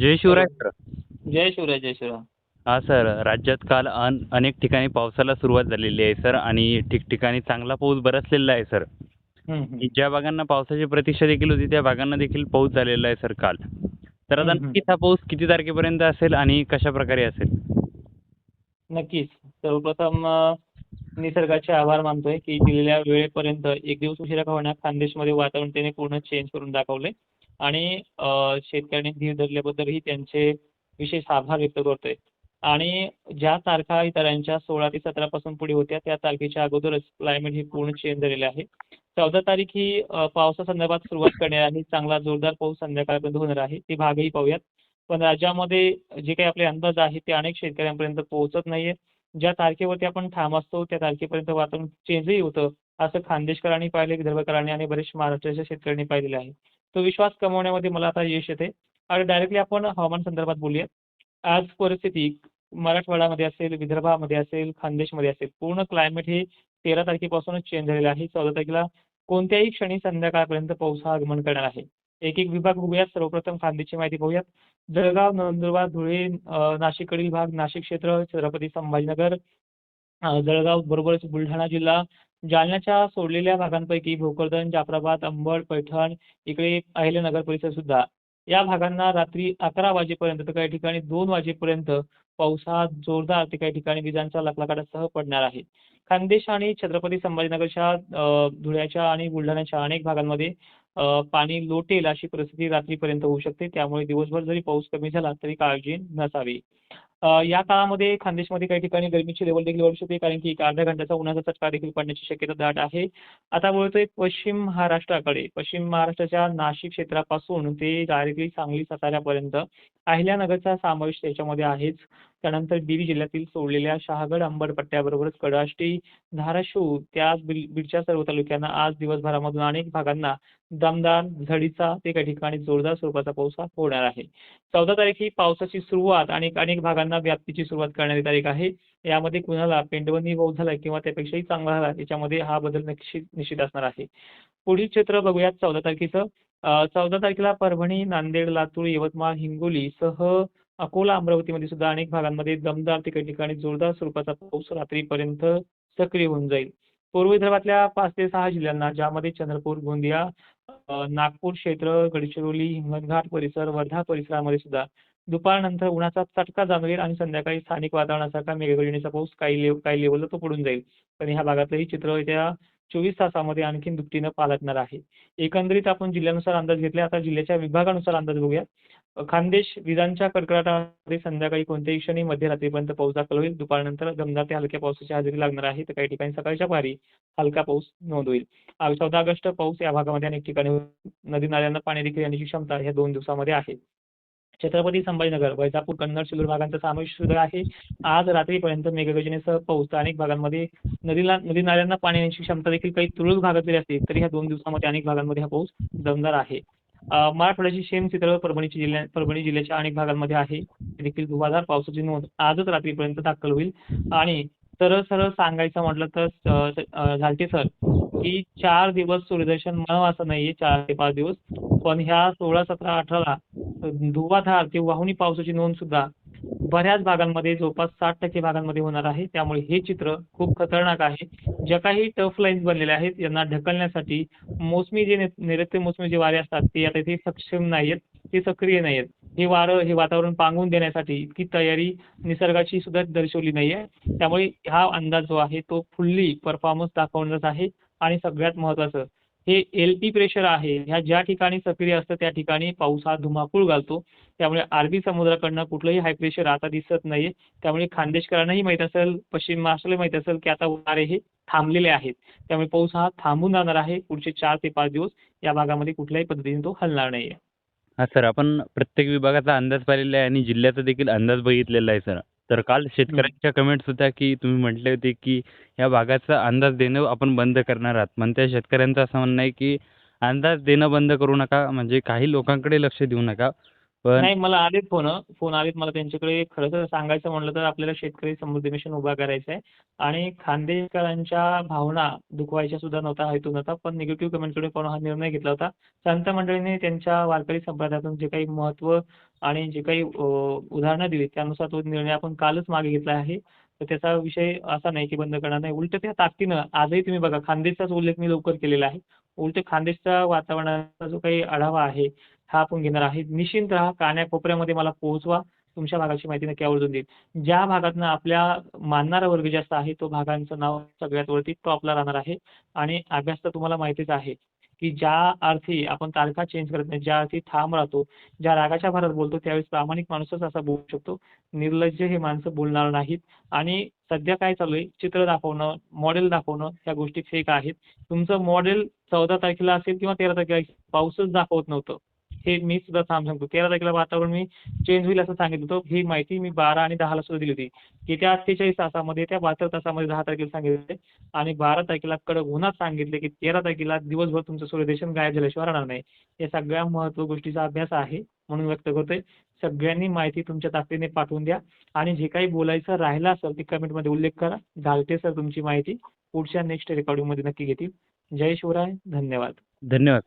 जय Shivray. Sir. जय शिवराय जय शिवराय. हा सर. राज्यात काल अन अनेक ठिकाणी पावसाला सुरुवात झालेली आहे सर आणि ठिकठिकाणी चांगला पाऊस बरसलेला आहे सर. ज्या भागांना पावसाची प्रतीक्षा देखील होती त्या भागांना देखील पाऊस झालेला आहे सर काल. तर आता. नक्कीच हा पाऊस किती तारखेपर्यंत असेल आणि कशा प्रकारे असेल? नक्कीच. सर्वप्रथम निसर्गाचे आभार मानतोय की दिलेल्या वेळेपर्यंत एक दिवस उशिरा होईना खानदेशमध्ये वातावरण त्याने पूर्ण चेंज करून दाखवले आणि शेतकऱ्यांनी धीर धरल्याबद्दलही त्यांचे विशेष आभार व्यक्त करतोय. आणि ज्या तारखा इतरांच्या सोळा ते सतरा पासून पुढे होत्या त्या तारखेच्या अगोदरच क्लायमेट हे पूर्ण चेंज झालेले आहे. चौदा तारीख ही पावसासंदर्भात सुरुवात करणार आहे चांगला जोरदार पाऊस संध्याकाळपर्यंत होणार आहे. ती भागही पाहूयात. पण राज्यामध्ये जे काही आपले अंदाज आहेत ते अनेक शेतकऱ्यांपर्यंत पोहोचत नाहीये. ज्या तारखेवरती आपण ठाम असतो त्या तारखेपर्यंत वातावरण चेंजही होतं असं खानदेशकरांनी पाहिले विदर्भकरांनी आणि बरेच महाराष्ट्राच्या शेतकऱ्यांनी पाहिलेले आहे. तो विश्वास कमवण्यामध्ये मला आता यश येते आणि डायरेक्टली आपण हवामान संदर्भात बोलूया आज परिस्थिती मराठवाड्यामध्ये असेल विदर्भामध्ये असेल खानदेशमध्ये असेल पूर्ण क्लायमेट हे तेरा तारखेपासूनच चेंज झालेलं आहे. चौदा तारखेला कोणत्याही क्षणी संध्याकाळपर्यंत पाऊस हा आगमन करणार आहे. एक एक विभाग बघूयात. सर्वप्रथम खानदेशची माहिती पाहूयात. जळगाव नंदुरबार धुळे नाशिककडील भाग नाशिक क्षेत्र छत्रपती संभाजीनगर जळगाव बरोबरच बुलढाणा जिल्हा जालन्याच्या सोडलेल्या भागांपैकी भोकरदन जाफराबाद अंबड पैठण इकडे अहिल्यानगर परिसर सुद्धा. या भागांना रात्री अकरा वाजेपर्यंत तर काही ठिकाणी दोन वाजेपर्यंत पाऊस हा जोरदार ते काही ठिकाणी विजांच्या लखलखाटासह पडणार आहे. खानदेश आणि छत्रपती संभाजीनगरच्या धुळ्याच्या आणि बुलढाण्याच्या अनेक भागांमध्ये पाणी लोटेल अशी परिस्थिती रात्रीपर्यंत होऊ शकते. त्यामुळे दिवसभर जरी पाऊस कमी झाला तरी काळजी नसावी. या काळामध्ये खानदेशमध्ये काही ठिकाणी गरमीची लेवल देखील वाढू शकते कारण की एक अर्ध्या घंट्याचा उन्हाचा चटका देखील पडण्याची शक्यता दाट आहे. आता बोलतोय पश्चिम महाराष्ट्राकडे. पश्चिम महाराष्ट्राच्या नाशिक क्षेत्रापासून ते डायरेक्टली सांगली साताऱ्यापर्यंत अहिल्यानगरचा समावेश त्याच्यामध्ये आहेच. त्यानंतर बीड जिल्ह्यातील सोडलेल्या शहागड अंबड पट्ट्याबरोबरच कडाष्टी धाराशिव त्याच बीडच्या सर्व तालुक्यांना आज दिवसभरामधून अनेक भागांना दमदार झडीचा ते काही ठिकाणी जोरदार स्वरूपाचा पाऊस होणार आहे. चौदा तारीख ही पावसाची सुरुवात आणि अनेक भागांना व्याप्तीची सुरुवात करण्याची तारीख आहे. यामध्ये कुणाला पेंडवनी पाऊस झाला किंवा त्यापेक्षाही चांगला झाला याच्यामध्ये हा बदल निश्चित निश्चित असणार आहे. पुढील क्षेत्र बघूयात चौदा तारखेचं. चौदा तारखेला परभणी नांदेड लातूर यवतमाळ हिंगोली सह अकोला अमरावतीमध्ये सुद्धा अनेक भागांमध्ये दमदार ते काही ठिकाणी जोरदार स्वरूपाचा पाऊस रात्रीपर्यंत सक्रिय होऊन जाईल. पूर्व विदर्भातल्या पाच ते सहा जिल्ह्यांना ज्यामध्ये चंद्रपूर गोंदिया नागपूर क्षेत्र गडचिरोली हिंगणघाट परिसर वर्धा परिसरामध्ये सुद्धा दुपारनंतर उन्हाचा चटका जाणवेल आणि संध्याकाळी स्थानिक वातावरणासारखा मेघगर्जनेचा पाऊस काही लेव काही लेवलला तो पडून जाईल. पण ह्या भागातलंही चित्र येत्या चोवीस तासामध्ये आणखी दुपटीनं पालटणार आहे. एकंदरीत आपण जिल्ह्यानुसार अंदाज घेतले आता जिल्ह्याच्या विभागानुसार अंदाज बघूया. खान्देश खानदेश विजांच्या कडकडाटामध्ये संध्याकाळी कोणत्याही क्षणी मध्यरात्रीपर्यंत पाऊस दाखल होईल. दुपारनंतर दमदार ते हलक्या पावसाची हजेरी लागणार आहे. तर काही ठिकाणी सकाळच्या पारी हलका पाऊस नोंद होईल. चौदा ऑगस्ट पाऊस या भागामध्ये अनेक ठिकाणी नदी नाल्यांना पाणी देखील येण्याची क्षमता ह्या दोन दिवसामध्ये आहे. छत्रपती संभाजीनगर वैजापूर कन्नड शिरूर भागांचा समावेश सुद्धा आहे. आज रात्रीपर्यंत मेघगर्जनेसह पाऊस अनेक भागांमध्ये नदीला नदी नाल्यांना पाणी येण्याची क्षमता देखील काही तुरळक भागात जरी असली तरी ह्या दोन दिवसामध्ये अनेक भागांमध्ये हा पाऊस दमदार आहे. मराठवाड्याची सेम चित्र परभणीची जिल्ह्या परभणी जिल्ह्याच्या अनेक भागांमध्ये आहे. देखील धुवाधार पावसाची नोंद आजच रात्रीपर्यंत दाखल होईल. आणि सरळ सरळ सांगायचं म्हटलं तर झालते सर की चार दिवस सूर्यदर्शन म्हणावं असं नाहीये चार ते पाच दिवस. पण ह्या सोळा सतरा अठराला धुवाधार ते वाहुनी पावसाची नोंद सुद्धा बऱ्याच भागांमध्ये जवळपास साठ टक्के भागांमध्ये होणार आहे. त्यामुळे हे चित्र खूप खतरनाक आहे. ज्या काही टफ लाईन्स बनलेल्या आहेत यांना ढकलण्यासाठी मोसमी जे ने- नैऋत्य मोसमी जे वारे असतात ते आता इथे सक्षम नाहीयेत ते सक्रिय नाहीयेत. हे वारं हे वातावरण पांगून देण्यासाठी इतकी तयारी निसर्गाची सुद्धा दर्शवली नाहीये. त्यामुळे हा अंदाज जो आहे तो फुल्ली परफॉर्मन्स दाखवणारच आहे. आणि सगळ्यात महत्वाचं हे एल टी प्रेशर आहे. ह्या ज्या ठिकाणी सक्रिय असतं त्या ठिकाणी पाऊस हा धुमाकूळ घालतो. त्यामुळे अरबी समुद्राकडनं कुठलंही हाय प्रेशर आता दिसत नाहीये. त्यामुळे खानदेशकरांनाही माहीत असेल पश्चिम महाराष्ट्राला माहीत असेल की आता वारे हे थांबलेले आहेत. त्यामुळे पाऊस हा थांबून जाणार आहे पुढचे चार ते पाच दिवस. या भागामध्ये कुठल्याही पद्धतीने तो हलणार नाहीये. हा सर आपण प्रत्येक विभागाचा अंदाज पाहिलेला आहे आणि जिल्ह्याचा देखील अंदाज बघितलेला आहे सर. तर काल शेतकऱ्यांच्या कमेंट्स होत्या की तुम्ही म्हटले होते की या भागाचा अंदाज देणं आपण बंद करणार आहात. पण त्या शेतकऱ्यांचं असं म्हणणं आहे की अंदाज देणं बंद करू नका. म्हणजे काही लोकांकडे लक्ष देऊ नका. पण नाही मला आलेत फोन फोन आलेत मला त्यांच्याकडे. खरं तर सांगायचं म्हणलं तर आपल्याला शेतकरी समृद्धी मिशन उभा करायचं आहे आणि खानदेशकरांच्या भावना दुखवायच्या सुद्धा नव्हता हेतू नव्हता पण निगेटिव्ह कमेंटकडे पाहून हा निर्णय घेतला होता? संत मंडळीने त्यांच्या वारकरी संप्रदायातून जे काही महत्त्व आणि जे काही उदाहरणं दिली त्यानुसार तो निर्णय आपण कालच मागे घेतला आहे. तर त्याचा विषय असा नाही की बंद करणार नाही. उलट त्या ताकदीनं आजही तुम्ही बघा खानदेशचाच उल्लेख मी लवकर केलेला आहे. उलट खानदेशच्या वातावरणाचा जो काही आढावा आहे हा आपण घेणार आहे. निश्चिंत राहा कानाकोपऱ्यामध्ये मला पोहोचवा तुमच्या भागाची माहिती नक्की आवर्जून देईल ज्या भागातनं आपल्या मानणारा वर्ग जास्त आहे तो भागांचं नाव सगळ्यात वरती तो आपला राहणार आहे. आणि अभ्यास तर तुम्हाला माहितीच आहे की ज्या अर्थी आपण तारखा चेंज करत नाही ज्या अर्थी ठाम राहतो ज्या रागाच्या भारात बोलतो त्यावेळेस प्रामाणिक माणूसच असा बोलू शकतो. निर्लज्ज हे माणसं बोलणार नाहीत. आणि सध्या काय चालू आहे? चित्र दाखवणं मॉडेल दाखवणं ह्या गोष्टी फेक आहेत. तुमचं मॉडेल चौदा तारखेला असेल किंवा तेरा तारखेला पाऊसच दाखवत नव्हतं. हे मी सुद्धा थांब सांगतो. तेरा तारखेला वातावरण मी चेंज होईल असं सांगितलं होतं. ही माहिती मी बारा आणि दहाला सुद्धा दिली होती. येत्या अठ्ठेचाळीस तासामध्ये त्या बहात्तर तासामध्ये दहा तारखेला सांगितले. आणि बारा तारखेला कडक उन्हात सांगितले की तेरा तारखेला दिवसभर तुमचं सूर्यदर्शन गायब झाल्याशिवाय राहणार नाही. या सगळ्या महत्त्व गोष्टीचा अभ्यास आहे म्हणून व्यक्त करतोय. सगळ्यांनी माहिती तुमच्या ताकदीने पाठवून द्या. आणि जे काही बोलायचं राहिलं असेल ते कमेंटमध्ये उल्लेख करा. घालते सर तुमची माहिती. पुढच्या नेक्स्ट रेकॉर्डिंगमध्ये नक्की घेतील. जय शिवराय. धन्यवाद. धन्यवाद.